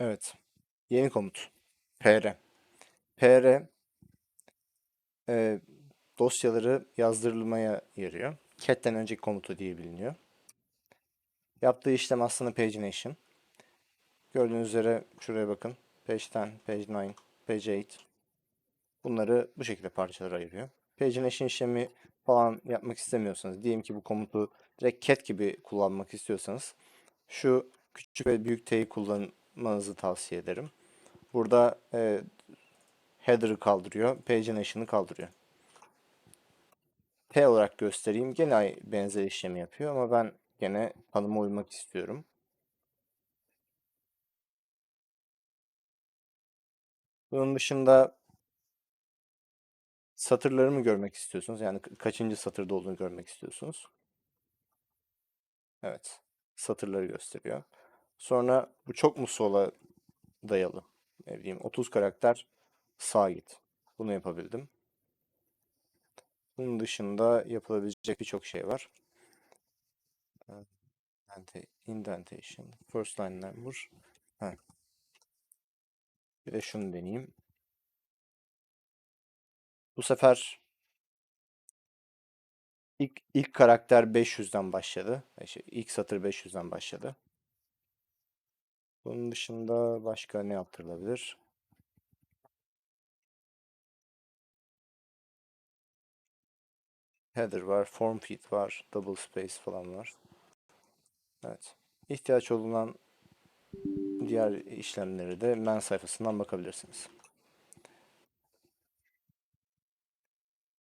Evet. Yeni komut. PR. PR e, dosyaları yazdırılmaya yarıyor. Cat'ten önceki komutu diye biliniyor. Yaptığı işlem aslında pagination. Gördüğünüz üzere şuraya bakın. Page 10, page 9, page 8. Bunları bu şekilde parçalara ayırıyor. Pagination işlemi falan yapmak istemiyorsanız, diyelim ki bu komutu direkt cat gibi kullanmak istiyorsanız şu küçük ve büyük T'yi kullanmanızı tavsiye ederim. Burada e, header'ı kaldırıyor, pagination'ı kaldırıyor. P olarak göstereyim. Gene benzer işlemi yapıyor ama ben gene tanıma uymak istiyorum. Bunun dışında satırları mı görmek istiyorsunuz? Yani ka- kaçıncı satırda olduğunu görmek istiyorsunuz. Evet. Satırları gösteriyor. Sonra bu çok mu sola dayalı? Ne bileyim 30 karakter sağa git. Bunu yapabildim. Bunun dışında yapılabilecek birçok şey var. Indenta- Indentation, first line number. Ha. Bir de şunu deneyeyim. Bu sefer ilk, ilk karakter 500'den başladı. E, şey, ilk satır 500'den başladı. Bunun dışında başka ne yaptırılabilir? Header var, form feed var, double space falan var. Evet. İhtiyaç olunan diğer işlemleri de men sayfasından bakabilirsiniz.